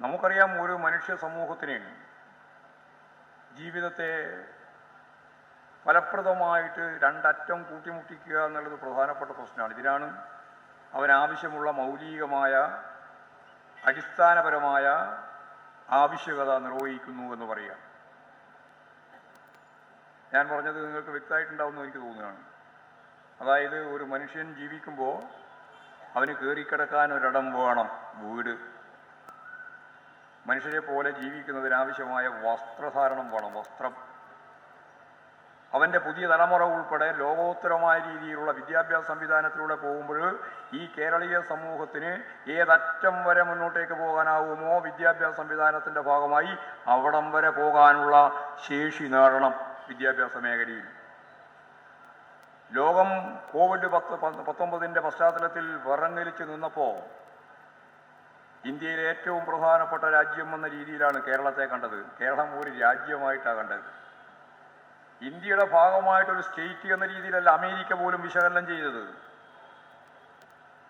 നമുക്കറിയാം ഒരു മനുഷ്യ സമൂഹത്തിന് ജീവിതത്തെ ഫലപ്രദമായിട്ട് രണ്ടറ്റം കൂട്ടിമുട്ടിക്കുക എന്നുള്ളത് പ്രധാനപ്പെട്ട പ്രശ്നമാണ്. ഇതിനാണ് അവനാവശ്യമുള്ള മൗലികമായ അടിസ്ഥാനപരമായ ആവശ്യകത നിർവഹിക്കുന്നു എന്ന് പറയുക. ഞാൻ പറഞ്ഞത് നിങ്ങൾക്ക് വ്യക്തമായിട്ടുണ്ടാവുമെന്ന് എനിക്ക് തോന്നുകയാണ്. അതായത് ഒരു മനുഷ്യൻ ജീവിക്കുമ്പോൾ അവന് കയറിക്കിടക്കാൻ ഒരിടം വേണം വീട്. മനുഷ്യരെ പോലെ ജീവിക്കുന്നതിനാവശ്യമായ വസ്ത്രധാരണം വേണം. വസ്ത്രം. അവന്റെ പുതിയ തലമുറ ഉൾപ്പെടെ ലോകോത്തരമായ രീതിയിലുള്ള വിദ്യാഭ്യാസ സംവിധാനത്തിലൂടെ പോകുമ്പോൾ ഈ കേരളീയ സമൂഹത്തിന് ഏതറ്റം വരെ മുന്നോട്ടേക്ക് പോകാനാവുമോ? വിദ്യാഭ്യാസ സംവിധാനത്തിന്റെ ഭാഗമായി അവിടം വരെ പോകാനുള്ള ശേഷി നേടണം വിദ്യാഭ്യാസ മേഖലയിൽ. ലോകം കോവിഡ് പത്ത് പത്തൊമ്പതിന്റെ പശ്ചാത്തലത്തിൽ വിറങ്ങലിച്ച് നിന്നപ്പോൾ ഇന്ത്യയിലെ ഏറ്റവും പ്രധാനപ്പെട്ട രാജ്യം എന്ന രീതിയിലാണ് കേരളത്തെ കണ്ടത്. കേരളം ഒരു രാജ്യമായിട്ടാണ് കണ്ടത്. ഇന്ത്യയുടെ ഭാഗമായിട്ടൊരു സ്റ്റേറ്റ് എന്ന രീതിയിലല്ല അമേരിക്ക പോലും വിശകലനം ചെയ്തത്.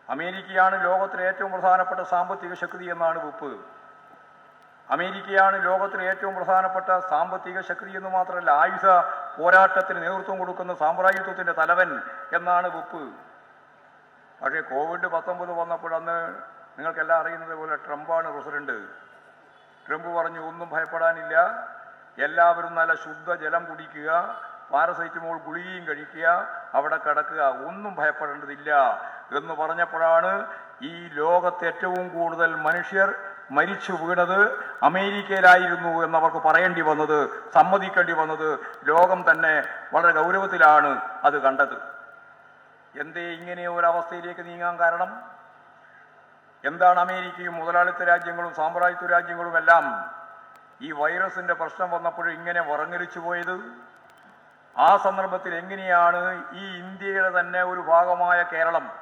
അമേരിക്കയാണ് ലോകത്തിലെ ഏറ്റവും പ്രധാനപ്പെട്ട സാമ്പത്തിക ശക്തി എന്നാണ് വിപ്പ് അമേരിക്കയാണ് ലോകത്തിലെ ഏറ്റവും പ്രധാനപ്പെട്ട സാമ്പത്തിക ശക്തി എന്ന് മാത്രമല്ല ആയുധ പോരാട്ടത്തിന് നേതൃത്വം കൊടുക്കുന്ന സാമ്രാജ്യത്വത്തിന്റെ തലവൻ എന്നാണ് വിപ്പ് പക്ഷേ കോവിഡ് പത്തൊമ്പത് വന്നപ്പോഴന്ന് നിങ്ങൾക്കെല്ലാം അറിയുന്നത് പോലെ ട്രംപാണ് പ്രസിഡന്റ്. ട്രംപ് പറഞ്ഞു ഒന്നും ഭയപ്പെടാനില്ല. എല്ലാവരും നല്ല ശുദ്ധജലം കുടിക്കുക പാരസൈറ്റമോൾ ഗുളികയും കഴിക്കുക അവിടെ കിടക്കുക. ഒന്നും ഭയപ്പെടേണ്ടതില്ല. എന്ന് പറഞ്ഞപ്പോഴാണ് ഈ ലോകത്ത് ഏറ്റവും കൂടുതൽ മനുഷ്യർ മരിച്ചു വീണത് അമേരിക്കയിലായിരുന്നു എന്നവർക്ക് പറയേണ്ടി വന്നത് സമ്മതിക്കേണ്ടി വന്നത്. ലോകം തന്നെ വളരെ ഗൗരവത്തിലാണ് അത് കണ്ടത്. എന്തേ ഇങ്ങനെ ഒരവസ്ഥയിലേക്ക് നീങ്ങാൻ കാരണം? എന്താണ് അമേരിക്കയും മുതലാളിത്ത രാജ്യങ്ങളും സാമ്രാജ്യത്വ രാജ്യങ്ങളും എല്ലാം ഈ വൈറസിന്റെ പ്രശ്നം വന്നപ്പോൾ ഇങ്ങനെ വറങ്ങരിച്ചു പോയത്? ആ സന്ദർഭത്തിൽ എങ്ങനെയാണ് ഈ ഇന്ത്യയുടെ തന്നെ ഒരു ഭാഗമായ കേരളം?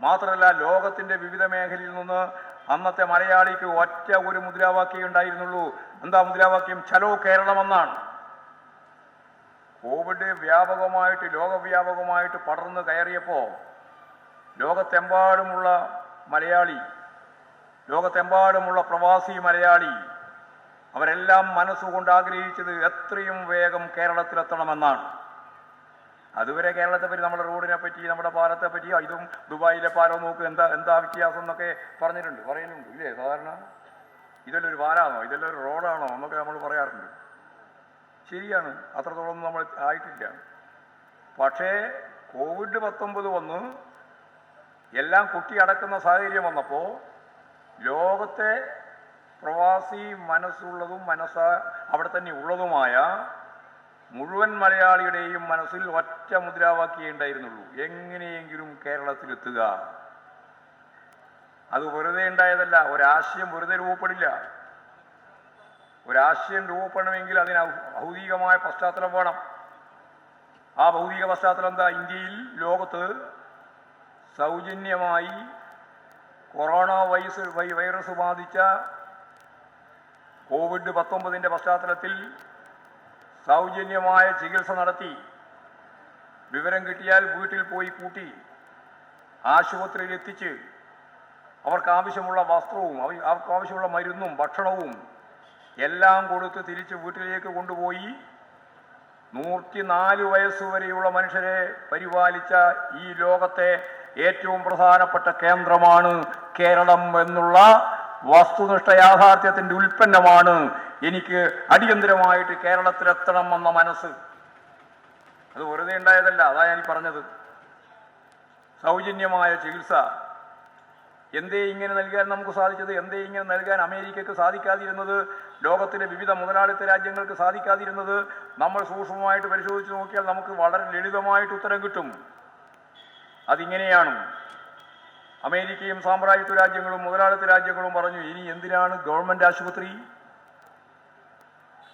മാത്രമല്ല ലോകത്തിന്റെ വിവിധ മേഖലയിൽ നിന്ന് അന്നത്തെ മലയാളിക്ക് ഒറ്റ ഒരു മുദ്രാവാക്യം ഉണ്ടായിരുന്നുള്ളൂ. എന്താ മുദ്രാവാക്യം? ചലോ കേരളമെന്നാണ്. കോവിഡ് വ്യാപകമായിട്ട് ലോകവ്യാപകമായിട്ട് പടർന്നു കയറിയപ്പോൾ ലോകത്തെമ്പാടുമുള്ള മലയാളി. ലോകത്തെമ്പാടുമുള്ള പ്രവാസി മലയാളി. അവരെല്ലാം മനസ്സുകൊണ്ട് ആഗ്രഹിച്ചത് എത്രയും വേഗം കേരളത്തിലെത്തണമെന്നാണ്. അതുവരെ കേരളത്തെ പറ്റി നമ്മുടെ റോഡിനെ പറ്റി നമ്മുടെ പാലത്തെ പറ്റി "ആ, ഇതും ദുബായിലെ പാലം നോക്ക് എന്താ എന്താ വ്യത്യാസം എന്നൊക്കെ പറഞ്ഞിട്ടുണ്ട്. പറയുന്നുണ്ട്. ഇല്ലേ സാധാരണ? ഇതെല്ലാം ഒരു പാലാണോ? ഇതെല്ലാം ഒരു റോഡാണോ? എന്നൊക്കെ നമ്മൾ പറയാറുണ്ട്. ശരിയാണ്. അത്രത്തോളം നമ്മൾ ആയിട്ടില്ല. പക്ഷേ കോവിഡ് പത്തൊമ്പത് വന്ന് എല്ലാം കുട്ടി അടക്കുന്ന സാഹചര്യം വന്നപ്പോൾ ലോകത്തെ പ്രവാസി മനസ്സുള്ളതും മനസ്സ അവിടെ തന്നെ ഉള്ളതുമായ മുഴുവൻ മലയാളിയുടെയും മനസ്സിൽ ഒറ്റ മുദ്രാവാക്യേ ഉണ്ടായിരുന്നുള്ളൂ. എങ്ങനെയെങ്കിലും കേരളത്തിലെത്തുക. അത് വെറുതെ ഉണ്ടായതല്ല ഒരാശയം വെറുതെ രൂപപ്പെടില്ല. ഒരാശയം രൂപപ്പെടണമെങ്കിൽ അതിന് ഭൗതികമായ പശ്ചാത്തലം വേണം. ആ ഭൗതിക പശ്ചാത്തലം എന്താ? ഇന്ത്യയിൽ ലോകത്ത് സൗജന്യമായി കൊറോണ വൈറസ് വൈ- വൈറസ് ബാധിച്ച കോവിഡ് പത്തൊമ്പതിന്റെ പശ്ചാത്തലത്തിൽ സൗജന്യമായ ചികിത്സ നടത്തി വിവരം കിട്ടിയാൽ വീട്ടിൽ പോയി കൂട്ടി ആശുപത്രിയിൽ എത്തിച്ച് അവർക്ക് ആവശ്യമുള്ള വസ്ത്രവും അവ- അവർക്ക് ആവശ്യമുള്ള മരുന്നും ഭക്ഷണവും എല്ലാം കൊടുത്ത് തിരിച്ച് വീട്ടിലേക്ക് കൊണ്ടുപോയി നൂറ്റി നാല് വയസ്സുവരെയുള്ള മനുഷ്യരെ പരിപാലിച്ച ഈ ലോകത്തെ ഏറ്റവും പ്രധാനപ്പെട്ട കേന്ദ്രമാണ് കേരളം എന്നുള്ള വസ്തുനിഷ്ഠ യാഥാർത്ഥ്യത്തിന്റെ ഉൽപ്പന്നമാണ് എനിക്ക് അടിയന്തിരമായിട്ട് കേരളത്തിലെത്തണം എന്ന മനസ്സ്. അത് വെറുതെ ഉണ്ടായതല്ല അതാ ഞാൻ പറഞ്ഞത്. സൗജന്യമായ ചികിത്സ. എന്തേ ഇങ്ങനെ നൽകാൻ നമുക്ക് സാധിച്ചത്? എന്തേ ഇങ്ങനെ നൽകാൻ അമേരിക്കക്ക് സാധിക്കാതിരുന്നത്? ലോകത്തിലെ വിവിധ മുതലാളിത്ത രാജ്യങ്ങൾക്ക് സാധിക്കാതിരുന്നത്? നമ്മൾ സൂക്ഷ്മമായിട്ട് പരിശോധിച്ച് നോക്കിയാൽ നമുക്ക് വളരെ ലളിതമായിട്ട് ഉത്തരം കിട്ടും. അതിങ്ങനെയാണ്. അമേരിക്കയും സാമ്രാജ്യത്വ രാജ്യങ്ങളും മുതലാളിത്ത രാജ്യങ്ങളും പറഞ്ഞു ഇനി എന്തിനാണ് ഗവൺമെന്റ് ആശുപത്രി?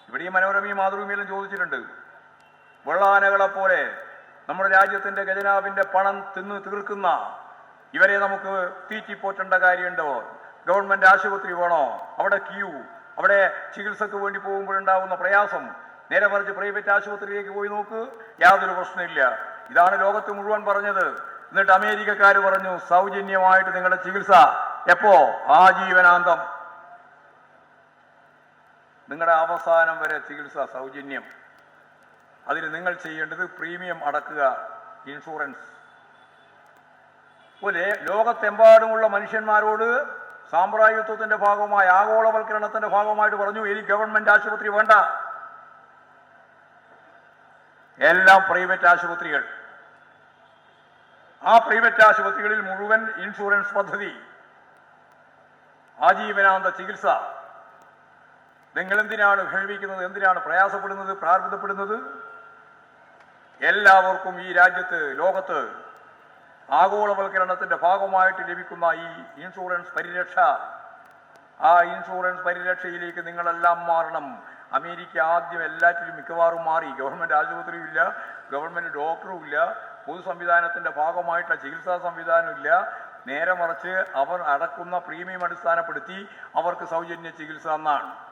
ഇവിടെ ഈ മനോരമയും മാതൃഭൂമിയിലും ചോദിച്ചിട്ടുണ്ട്. വെള്ളാനകളെ പോലെ നമ്മുടെ രാജ്യത്തിന്റെ ഖജനാവിന്റെ പണം തിന്ന് തീർക്കുന്ന ഇവരെ നമുക്ക് തീറ്റിപ്പോറ്റേണ്ട കാര്യമുണ്ടോ? ഗവൺമെന്റ് ആശുപത്രി വേണോ? അവിടെ ക്യൂ അവിടെ ചികിത്സക്ക് വേണ്ടി പോകുമ്പോഴുണ്ടാവുന്ന പ്രയാസം. നേരെ മറിച്ച് പ്രൈവറ്റ് ആശുപത്രിയിലേക്ക് പോയി നോക്ക് യാതൊരു പ്രശ്നമില്ല ഇതാണ് ലോകത്ത് മുഴുവൻ പറഞ്ഞത്. എന്നിട്ട് അമേരിക്കക്കാർ പറഞ്ഞു സൗജന്യമായിട്ട് നിങ്ങളുടെ ചികിത്സ എപ്പോ? ആജീവനാന്തം. നിങ്ങളുടെ അവസാനം വരെ ചികിത്സ സൗജന്യം. അതിന് നിങ്ങൾ ചെയ്യേണ്ടത് പ്രീമിയം അടക്കുക ഇൻഷുറൻസ്. പോലെ ലോകത്തെമ്പാടുമുള്ള മനുഷ്യന്മാരോട് സാമ്പ്രായത്വത്തിന്റെ ഭാഗമായി ആഗോളവൽക്കരണത്തിന്റെ ഭാഗമായിട്ട് പറഞ്ഞു ഇനി ഗവൺമെന്റ് ആശുപത്രി വേണ്ട. എല്ലാം പ്രൈവറ്റ് ആശുപത്രികൾ. ആ പ്രൈവറ്റ് ആശുപത്രികളിൽ മുഴുവൻ ഇൻഷുറൻസ് പദ്ധതി ആജീവനാന്ത ചികിത്സ. നിങ്ങൾ എന്തിനാണ് ഭേവിക്കുന്നത് എന്തിനാണ് പ്രയാസപ്പെടുന്നത്? പ്രാർത്ഥപ്പെടുന്നത് എല്ലാവർക്കും ഈ രാജ്യത്ത് ലോകത്ത് ആഗോളവൽക്കരണത്തിന്റെ ഭാഗമായിട്ട് ലഭിക്കുന്ന ഈ ഇൻഷുറൻസ് പരിരക്ഷ. ആ ഇൻഷുറൻസ് പരിരക്ഷയിലേക്ക് നിങ്ങളെല്ലാം മാറണം. അമേരിക്ക ആദ്യം എല്ലാറ്റിലും മിക്കവാറും മാറി. ഗവൺമെന്റ് ആശുപത്രിയും ഇല്ല ഗവൺമെന്റ് ഡോക്ടറും ഇല്ല പൊതു സംവിധാനത്തിന്റെ ഭാഗമായിട്ടുള്ള ചികിത്സാ സംവിധാനമില്ല. നേരെ മറിച്ച് അവർ അടക്കുന്ന പ്രീമിയം അടിസ്ഥാനപ്പെടുത്തി അവർക്ക് സൗജന്യ ചികിത്സ എന്നാണ്.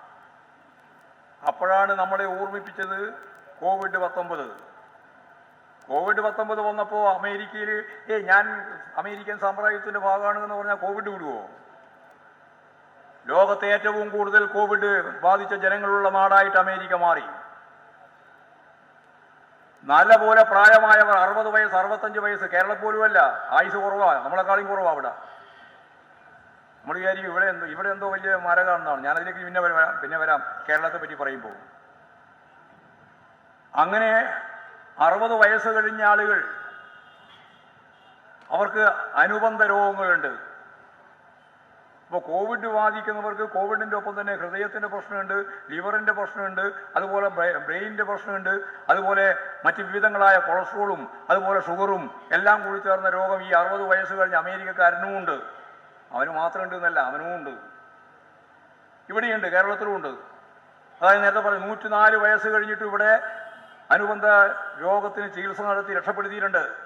അപ്പോഴാണ് നമ്മളെ ഓർമ്മിപ്പിച്ചത് കോവിഡ് പത്തൊമ്പത്. കോവിഡ് പത്തൊമ്പത് വന്നപ്പോൾ അമേരിക്കയിൽ ഏ ഞാൻ അമേരിക്കൻ സാമ്രാജ്യത്തിന്റെ ഭാഗമാണ് എന്ന് പറഞ്ഞാൽ കോവിഡ് വിടുവോ? ലോകത്തെ ഏറ്റവും കൂടുതൽ കോവിഡ് ബാധിച്ച ജനങ്ങളുള്ള നാടായിട്ട് അമേരിക്ക മാറി. നല്ലപോലെ പ്രായമായവർ അറുപത് വയസ്സ് അറുപത്തഞ്ച് വയസ്സ് കേരളം പോലുമല്ല. ആയുസ് കുറവാ. നമ്മളെക്കാളും കുറവാ അവിടെ. നമ്മൾ വിചാരിക്കും ഇവിടെ എന്തോ ഇവിടെ എന്തോ വലിയ മരകാണെന്നാണ്. ഞാൻ അതിലേക്ക് പിന്നെ വരാം പിന്നെ വരാം. കേരളത്തെ പറ്റി പറയുമ്പോൾ അങ്ങനെ അറുപത് വയസ്സ് കഴിഞ്ഞ ആളുകൾ അവർക്ക് അനുബന്ധ രോഗങ്ങളുണ്ട്. ഇപ്പോൾ കോവിഡ് ബാധിക്കുന്നവർക്ക് കോവിഡിന്റെ ഒപ്പം തന്നെ ഹൃദയത്തിന്റെ പ്രശ്നമുണ്ട് ലിവറിന്റെ പ്രശ്നമുണ്ട് അതുപോലെ ബ്രെയിനിന്റെ പ്രശ്നമുണ്ട് അതുപോലെ മറ്റ് വിവിധങ്ങളായ കൊളസ്ട്രോളും അതുപോലെ ഷുഗറും എല്ലാം കൂടി ചേർന്ന രോഗം ഈ അറുപത് വയസ്സ് കഴിഞ്ഞ അമേരിക്കക്കാരനും ഉണ്ട്. അവന് മാത്രം ഉണ്ട് എന്നല്ല അവനും ഉണ്ട്. ഇവിടെയുണ്ട് കേരളത്തിലും ഉണ്ട്. അതായത് നേരത്തെ പറഞ്ഞു നൂറ്റിനാല് വയസ്സ് കഴിഞ്ഞിട്ട് ഇവിടെ അനുബന്ധ രോഗത്തിന് ചികിത്സ നടത്തി രക്ഷപ്പെടുത്തിയിട്ടുണ്ട്.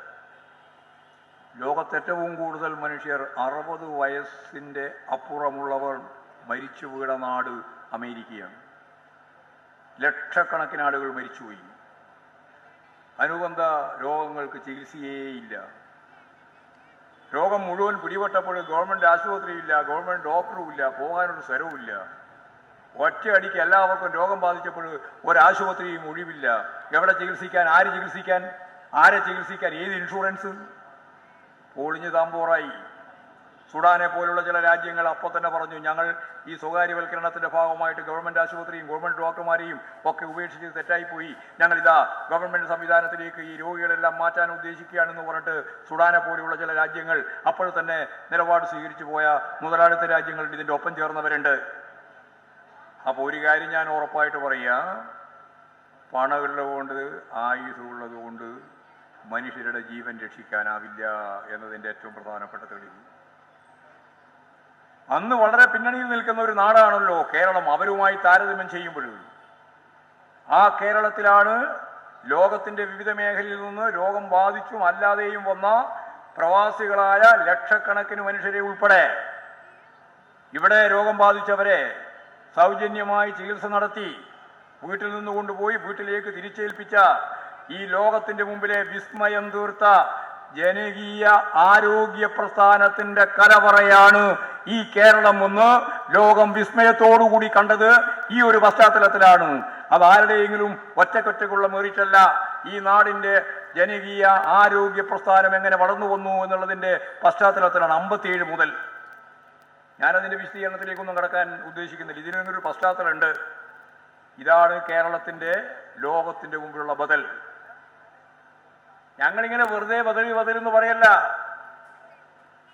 ലോകത്ത് ഏറ്റവും കൂടുതൽ മനുഷ്യർ അറുപത് വയസ്സിന്റെ അപ്പുറമുള്ളവർ മരിച്ചു വീട നാട് അമേരിക്കയാണ്. ലക്ഷക്കണക്കിന് ആളുകൾ മരിച്ചുപോയി. അനുബന്ധ രോഗങ്ങൾക്ക് ചികിത്സയേയില്ല. രോഗം മുഴുവൻ പിടിപെട്ടപ്പോൾ ഗവൺമെന്റ് ആശുപത്രിയില്ല ഗവൺമെന്റ് ഡോക്ടറും ഇല്ല പോകാനൊരു സ്ഥലവുമില്ല. ഒറ്റയടിക്ക് എല്ലാവർക്കും രോഗം ബാധിച്ചപ്പോൾ ഒരാശുപത്രിയും ഒഴിവില്ല. എവിടെ ചികിത്സിക്കാൻ ആര് ചികിത്സിക്കാൻ ആരെ ചികിത്സിക്കാൻ ഏത് ഇൻഷുറൻസ്? പൊളിഞ്ഞു താമ്പോറായി. സുഡാനെ പോലുള്ള ചില രാജ്യങ്ങൾ അപ്പോൾ തന്നെ പറഞ്ഞു ഞങ്ങൾ ഈ സ്വകാര്യവൽക്കരണത്തിന്റെ ഭാഗമായിട്ട് ഗവൺമെന്റ് ആശുപത്രിയും ഗവൺമെന്റ് ഡോക്ടർമാരെയും ഒക്കെ ഉപേക്ഷിച്ച് തെറ്റായിപ്പോയി. ഞങ്ങൾ ഇതാ ഗവൺമെന്റ് സംവിധാനത്തിലേക്ക് ഈ രോഗികളെല്ലാം മാറ്റാൻ ഉദ്ദേശിക്കുകയാണെന്ന് പറഞ്ഞിട്ട് സുഡാനെ പോലെയുള്ള ചില രാജ്യങ്ങൾ അപ്പോൾ തന്നെ നിലപാട് സ്വീകരിച്ചു പോയ മുതലാളിത്ത രാജ്യങ്ങളുടെ ഇതിന്റെ ഒപ്പം ചേർന്നവരുണ്ട്. അപ്പോൾ ഒരു കാര്യം ഞാൻ ഉറപ്പായിട്ട് പറയുക പണമുള്ളത് കൊണ്ട് ആയുസ് കൊണ്ട് മനുഷ്യരുടെ ജീവൻ രക്ഷിക്കാനാവില്ല എന്നതിന്റെ ഏറ്റവും പ്രധാനപ്പെട്ട തെളിവ്. അന്ന് വളരെ പിന്നണിയിൽ നിൽക്കുന്ന ഒരു നാടാണല്ലോ കേരളം. അവരുമായി താരതമ്യം ചെയ്യുമ്പോഴും ആ കേരളത്തിലാണ് ലോകത്തിന്റെ വിവിധ മേഖലയിൽ നിന്ന് രോഗം ബാധിച്ചും അല്ലാതെയും വന്ന പ്രവാസികളായ ലക്ഷക്കണക്കിന് മനുഷ്യരെ ഉൾപ്പെടെ ഇവിടെ രോഗം ബാധിച്ചവരെ സൗജന്യമായി ചികിത്സ നടത്തി വീട്ടിൽ നിന്ന് കൊണ്ടുപോയി വീട്ടിലേക്ക് തിരിച്ചേൽപ്പിച്ച ഈ ലോകത്തിന്റെ മുമ്പിലെ വിസ്മയം തീർത്ത ജനകീയ ആരോഗ്യ പ്രസ്ഥാനത്തിന്റെ കലവറയാണ് ഈ കേരളം ഒന്ന്. ലോകം വിസ്മയത്തോടുകൂടി കണ്ടത് ഈ ഒരു പശ്ചാത്തലത്തിലാണ്. അത് ആരുടെയെങ്കിലും ഒറ്റക്കൊറ്റക്കുള്ള മെറിറ്റല്ല ഈ നാടിന്റെ ജനകീയ ആരോഗ്യ പ്രസ്ഥാനം എങ്ങനെ വളർന്നു വന്നു എന്നുള്ളതിന്റെ പശ്ചാത്തലത്തിലാണ് അമ്പത്തിയേഴ് മുതൽ. ഞാനതിന്റെ വിശദീകരണത്തിലേക്കൊന്നും കടക്കാൻ ഉദ്ദേശിക്കുന്നില്ല. ഇതിനൊരു പശ്ചാത്തലമുണ്ട്. ഇതാണ് കേരളത്തിന്റെ ലോകത്തിന്റെ മുമ്പിലുള്ള ബദൽ. ഞങ്ങളിങ്ങനെ വെറുതെ ബദൽ എന്ന് പറയല്ല.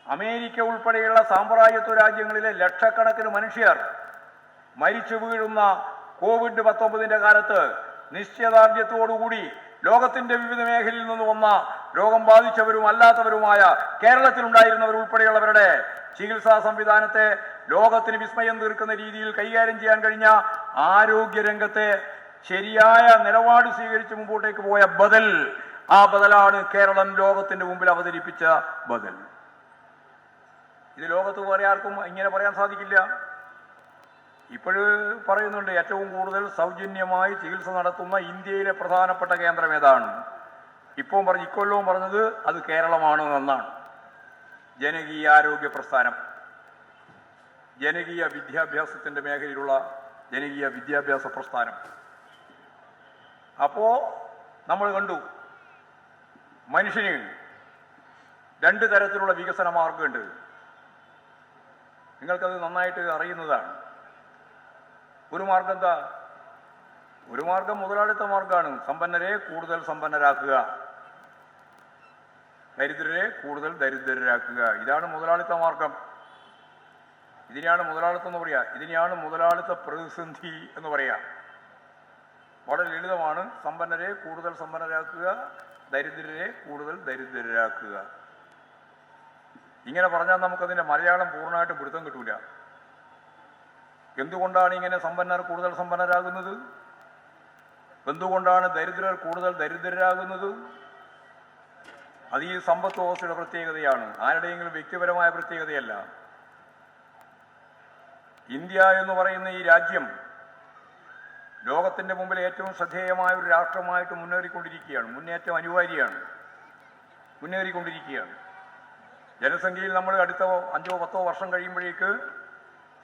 അമേരിക്ക ഉൾപ്പെടെയുള്ള സാമ്രാജ്യത്വ രാജ്യങ്ങളിലെ ലക്ഷക്കണക്കിന് മനുഷ്യർ മരിച്ചു വീഴുന്ന കോവിഡ് പത്തൊമ്പതിന്റെ കാലത്ത് നിശ്ചയദാർഢ്യത്തോടുകൂടി ലോകത്തിന്റെ വിവിധ മേഖലയിൽ നിന്ന് വന്ന രോഗം ബാധിച്ചവരും അല്ലാത്തവരുമായ കേരളത്തിലുണ്ടായിരുന്നവർ ഉൾപ്പെടെയുള്ളവരുടെ ചികിത്സാ സംവിധാനത്തെ ലോകത്തിന് വിസ്മയം തീർക്കുന്ന രീതിയിൽ കൈകാര്യം ചെയ്യാൻ കഴിഞ്ഞ ആരോഗ്യ രംഗത്തെ ശരിയായ നിലപാട് സ്വീകരിച്ച് മുമ്പോട്ടേക്ക് പോയ ബദൽ ആ ബദലാണ് കേരളം ലോകത്തിന്റെ മുമ്പിൽ അവതരിപ്പിച്ച ബദൽ. ഇത് ലോകത്ത് വേറെ ആർക്കും ഇങ്ങനെ പറയാൻ സാധിക്കില്ല. ഇപ്പോഴും പറയുന്നുണ്ട് ഏറ്റവും കൂടുതൽ സൗജന്യമായി ചികിത്സ നടത്തുന്ന ഇന്ത്യയിലെ പ്രധാനപ്പെട്ട കേന്ദ്രം ഏതാണ്? ഇപ്പോൾ പറഞ്ഞു ഇക്കൊല്ലവും പറഞ്ഞത് അത് കേരളമാണ് എന്നാണ് ജനകീയ ആരോഗ്യ പ്രസ്ഥാനം. ജനകീയ വിദ്യാഭ്യാസത്തിന്റെ മേഖലയിലുള്ള ജനകീയ വിദ്യാഭ്യാസ പ്രസ്ഥാനം. അപ്പോൾ നമ്മൾ കണ്ടു മനുഷ്യന് രണ്ട് തരത്തിലുള്ള വികസന മാർഗമുണ്ട്. നിങ്ങൾക്കത് നന്നായിട്ട് അറിയുന്നതാണ്. ഒരു മാർഗം എന്താ? ഒരു മാർഗം മുതലാളിത്ത മാർഗമാണ്. സമ്പന്നരെ കൂടുതൽ സമ്പന്നരാക്കുക. ദരിദ്രരെ കൂടുതൽ ദരിദ്രരാക്കുക. ഇതാണ് മുതലാളിത്ത മാർഗം. ഇതിനെയാണ് മുതലാളിത്തം എന്ന് പറയുക ഇതിനെയാണ് മുതലാളിത്ത പ്രതിസന്ധി എന്ന് പറയുക വളരെ ലളിതമാണ്. സമ്പന്നരെ കൂടുതൽ സമ്പന്നരാക്കുക ദരിദ്രരെ കൂടുതൽ ദരിദ്രരാക്കുക. ഇങ്ങനെ പറഞ്ഞാൽ നമുക്കതിന്റെ മലയാളം പൂർണമായിട്ട് പിടുത്തം കിട്ടൂല. എന്തുകൊണ്ടാണ് ഇങ്ങനെ സമ്പന്നർ കൂടുതൽ സമ്പന്നരാകുന്നത്? എന്തുകൊണ്ടാണ് ദരിദ്രർ കൂടുതൽ ദരിദ്രരാകുന്നത്? അത് ഈ സമ്പത്ത് വ്യവസ്ഥയുടെ പ്രത്യേകതയാണ്. ആരുടെയെങ്കിലും വ്യക്തിപരമായ പ്രത്യേകതയല്ല. ഇന്ത്യ എന്ന് പറയുന്ന ഈ രാജ്യം ലോകത്തിന്റെ മുമ്പിൽ ഏറ്റവും ശ്രദ്ധേയമായ ഒരു രാഷ്ട്രമായിട്ട് മുന്നേറിക്കൊണ്ടിരിക്കുകയാണ്. മുന്നേറ്റം അനിവാര്യമാണ്. മുന്നേറിക്കൊണ്ടിരിക്കുകയാണ്. ജനസംഖ്യയിൽ നമ്മൾ അടുത്ത അഞ്ചോ പത്തോ വർഷം കഴിയുമ്പോഴേക്ക്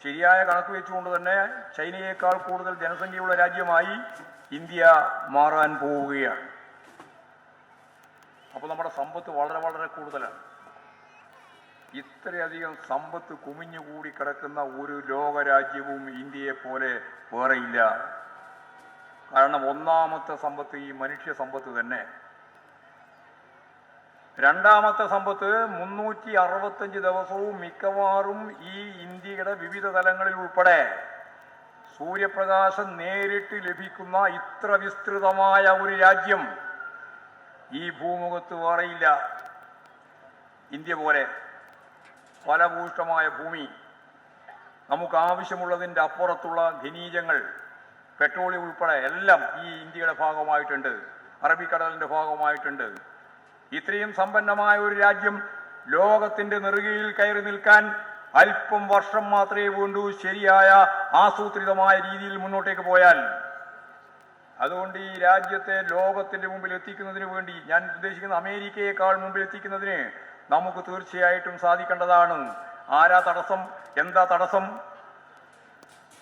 ശരിയായ കണക്ക് വെച്ചുകൊണ്ട് തന്നെ ചൈനയേക്കാൾ കൂടുതൽ ജനസംഖ്യയുള്ള രാജ്യമായി ഇന്ത്യ മാറാൻ പോവുകയാണ്. അപ്പോൾ നമ്മുടെ സമ്പത്ത് വളരെ വളരെ കൂടുതലാണ്. ഇത്രയധികം സമ്പത്ത് കുമിഞ്ഞുകൂടി കിടക്കുന്ന ഒരു ലോകരാജ്യവും ഇന്ത്യയെപ്പോലെ വേറെയില്ല കാരണം ഒന്നാമത്തെ സമ്പത്ത് ഈ മനുഷ്യ സമ്പത്ത് തന്നെ. രണ്ടാമത്തെ സമ്പത്ത് മുന്നൂറ്റി അറുപത്തഞ്ച് ദിവസവും മിക്കവാറും ഈ ഇന്ത്യയുടെ വിവിധ തലങ്ങളിൽ ഉൾപ്പെടെ സൂര്യപ്രകാശം നേരിട്ട് ലഭിക്കുന്ന ഇത്ര വിസ്തൃതമായ ഒരു രാജ്യം ഈ ഭൂമുഖത്ത് വേറെയില്ല. ഇന്ത്യ പോലെ ഫലഭൂഷ്ടമായ ഭൂമി. നമുക്ക് ആവശ്യമുള്ളതിന്റെ അപ്പുറത്തുള്ള ഖനീജങ്ങൾ പെട്രോളിയം ഉൾപ്പെടെ എല്ലാം ഈ ഇന്ത്യയുടെ ഭാഗമായിട്ടുണ്ട്. അറബിക്കടലിന്റെ ഭാഗമായിട്ടുണ്ട്. ഇത്രയും സമ്പന്നമായ ഒരു രാജ്യം ലോകത്തിന്റെ നെറുകയിൽ കയറി നിൽക്കാൻ അല്പം വർഷം മാത്രമേ വേണ്ടൂ ശരിയായ ആസൂത്രിതമായ രീതിയിൽ മുന്നോട്ടേക്ക് പോയാൽ. അതുകൊണ്ട് ഈ രാജ്യത്തെ ലോകത്തിന്റെ മുമ്പിൽ എത്തിക്കുന്നതിന് വേണ്ടി ഞാൻ ഉദ്ദേശിക്കുന്ന അമേരിക്കയെക്കാൾ മുമ്പിൽ എത്തിക്കുന്നതിന് നമുക്ക് തീർച്ചയായിട്ടും സാധിക്കേണ്ടതാണ്. ആരാ തടസ്സം? എന്താ തടസ്സം?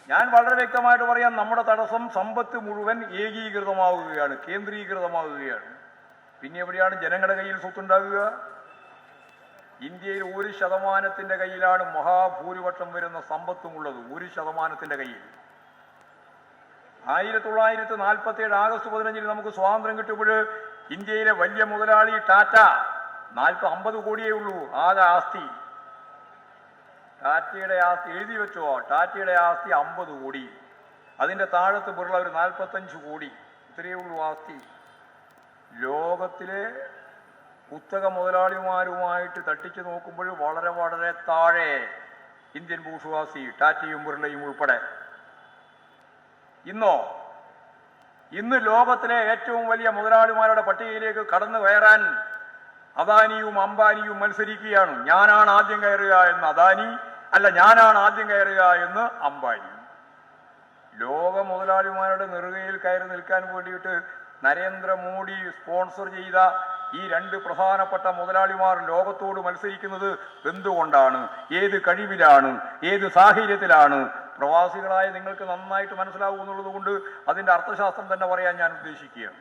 ഞാൻ വളരെ വ്യക്തമായിട്ട് പറയാം നമ്മുടെ തടസ്സം സമ്പത്ത് മുഴുവൻ ഏകീകൃതമാവുകയാണ് കേന്ദ്രീകൃതമാവുകയാണ്. പിന്നെ എവിടെയാണ് ജനങ്ങളുടെ കയ്യിൽ സ്വത്തുണ്ടാകുക ഇന്ത്യയിൽ ഒരു ശതമാനത്തിന്റെ കയ്യിലാണ് മഹാഭൂരിപക്ഷം വരുന്ന സമ്പത്തുമുള്ളത് ഒരു ശതമാനത്തിന്റെ കയ്യിൽ. ആയിരത്തി തൊള്ളായിരത്തി നാൽപ്പത്തി ഏഴ് ആഗസ്റ്റ് പതിനഞ്ചിന് നമുക്ക് സ്വാതന്ത്ര്യം കിട്ടുമ്പോൾ ഇന്ത്യയിലെ വലിയ മുതലാളി ടാറ്റ നാൽപ്പത് അമ്പത് കോടിയേ ഉള്ളൂ ആകെ ആസ്തി. ടാറ്റയുടെ ആസ്തി എഴുതി വെച്ചോ? ടാറ്റയുടെ ആസ്തി അമ്പത് കോടി. അതിന്റെ താഴത്ത് ബിർള ഒരു നാൽപ്പത്തഞ്ച് കോടി. ഇത്രയേ ഉള്ളൂ ആസ്തി. ലോകത്തിലെ കുത്തക മുതലാളിമാരുമായിട്ട് തട്ടിച്ചു നോക്കുമ്പോൾ വളരെ വളരെ താഴെ ഇന്ത്യൻ ഭൂസ്വാസി ടാറ്റയും ബിർളയും ഉൾപ്പെടെ. ഇന്നോ? ഇന്ന് ലോകത്തിലെ ഏറ്റവും വലിയ മുതലാളിമാരുടെ പട്ടികയിലേക്ക് കടന്നു കയറാൻ അദാനിയും അംബാനിയും മത്സരിക്കുകയാണ്. ഞാനാണ് ആദ്യം കയറുക എന്ന് അദാനി അല്ല ഞാനാണ് ആദ്യം കയറുക എന്ന് അംബാനി ലോക മുതലാളിമാരുടെ നെറുകയിൽ കയറി നിൽക്കാൻ വേണ്ടിയിട്ട് നരേന്ദ്രമോദി സ്പോൺസർ ചെയ്ത ഈ രണ്ട് പ്രധാനപ്പെട്ട മുതലാളിമാർ ലോകത്തോട് മത്സരിക്കുന്നത് എന്തുകൊണ്ടാണ്? ഏത് കഴിവിലാണ്? ഏത് സാഹചര്യത്തിലാണ്? പ്രവാസികളായ നിങ്ങൾക്ക് നന്നായിട്ട് മനസ്സിലാവും എന്നുള്ളത് കൊണ്ട് അതിന്റെ അർത്ഥശാസ്ത്രം തന്നെ പറയാൻ ഞാൻ ഉദ്ദേശിക്കുകയാണ്.